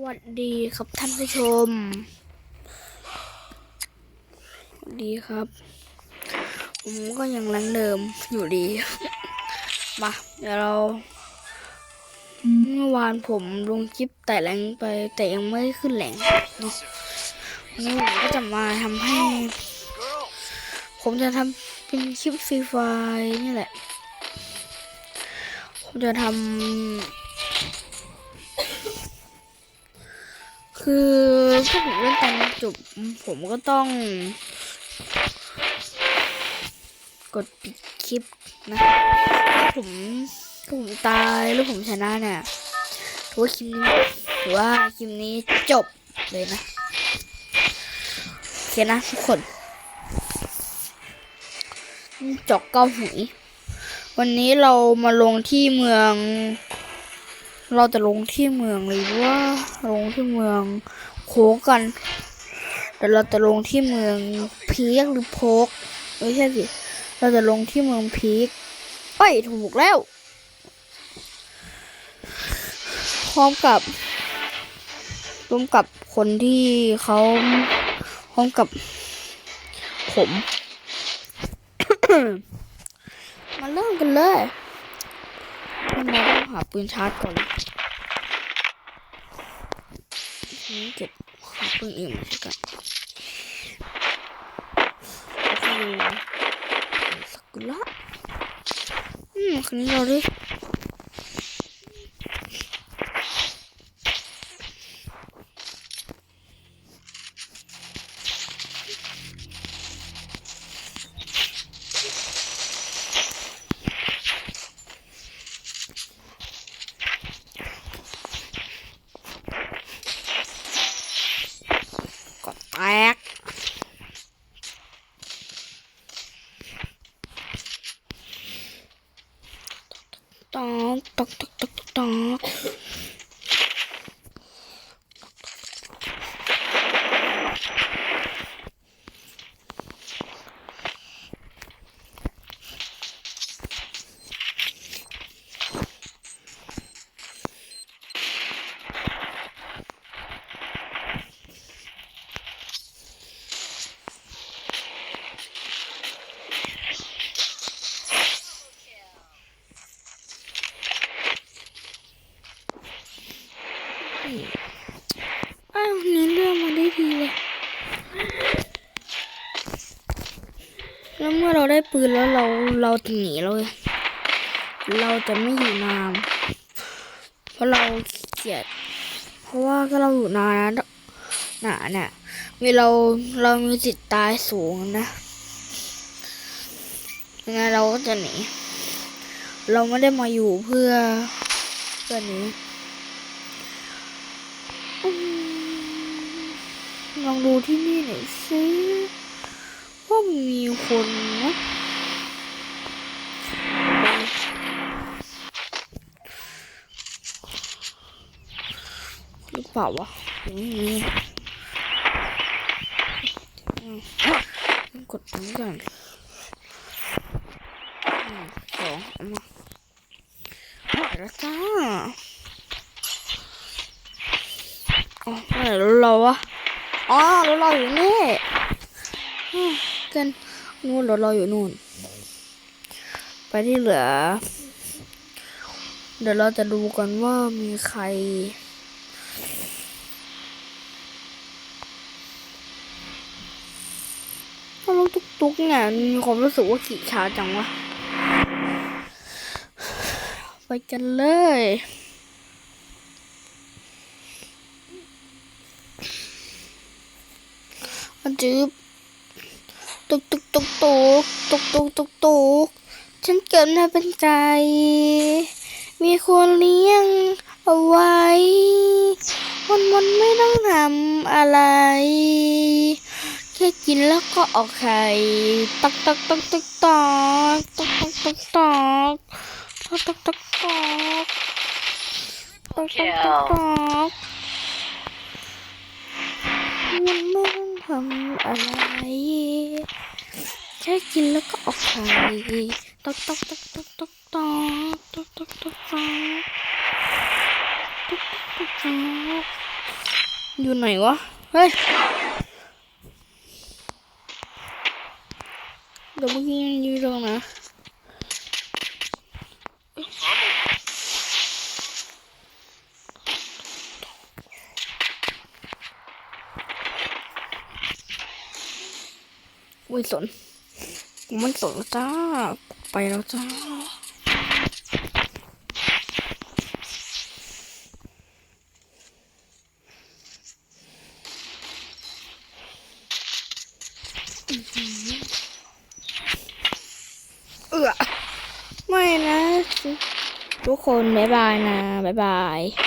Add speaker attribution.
Speaker 1: วัสดีครับท่านผู้ชม ดีครับ ผมก็ยังรังเดิมอยู่ดี มา เดี๋ยวเรา เมื่อวานผมลงคลิปแต่แรงไปแต่ยังไม่ขึ้นแหลงเนอะวันนี้ผมก็จะมาทำให้ ผมจะทำเป็นคลิปฟรีไฟนี่แหละ ผมจะทำ คือถ้าผมเล่นตามจบผมก็ต้อง กดปิดคลิปนะถ้าผมถ้าผมตายแล้วผมชนะเนี่ยถือว่าคลิปนี้ถือว่าคลิปนี้จบเลยนะโอเคนะทุกคนจอกเก้าหุยวันนี้เรามาลงที่เมือง เราจะลงที่เมืองหรือว่าลงที่เมืองโคกันแต่เราจะลงที่เมืองพีกหรือโพกไม่ใช่สิเราจะลงที่เมืองพีกเอ้ยถูกแล้วพร้อมกับร่วมกับคนที่เขาพร้อมกับผม มาเริ่มกันเลย หาปืนชาร์จก่อนนี้เก็บหาปืนอื่นมาใช่กันสักุละอืมคันนี้เราดิ Tóc tóc. อกตอกตอกอ้าวนี่เรื่องมาได้ดีเลย แล้วเมื่อเราได้ปืนแล้วเราเราจะหนีเลย เราจะไม่อยู่นานเพราะเราเกียจเพราะว่าถ้าเราอยู่นานนะหนาเนี่ยมีเราเรามีจิตตายสูงนะยังไงเราก็จะหนี เราไม่ได้มาอยู่เพื่อเพื่อนี้ ลองดูที่นี่หน่อยสิว่ามีคนไหมหรือเปล่าวะไม่มีอืมต้องกดอันนี้ก่อนอืมสองเอามาไปแล้วจ้า ไหนรถเราวะอ๋อรถเราอยู่นี่กันนู่นรถเราอยู่นู่น ไปที่เหลือ เดี๋ยวเราจะดูกันว่ามีใครถ้ารถตุกๆเนี่ยมีความรู้สึกว่าขี่ช้าจังวะ ไปกันเลย มันจืบตุกตุกตุกตุกตุกตุกตุกตุกฉันเกิดมาเป็นไก่มีคนเลี้ยงเอาไว้ วันวันๆไม่ต้องทำอะไร แค่กินแล้วก็ออกไข่ตักตักตักตักตักตักตักตักตักตักตักตักตักตักตักตักตักมันไม่ต้อง ทำอะไรแค่กินแล้วก็ออกไข่ตอกตอกตอกตอกตอกตอกตอกตอกตอกตอกตอกตอกตอกตักอยู่ไหนวะ เฮ้ย เดี๋ยวเมื่อกี้มันอยู่ตรงนะ ไม่สนกูไม่สนแล้วจ้า ไปแล้วจ้าเออไม่นะ ทุกคน บ๊ายบายนะ บ๊ายบาย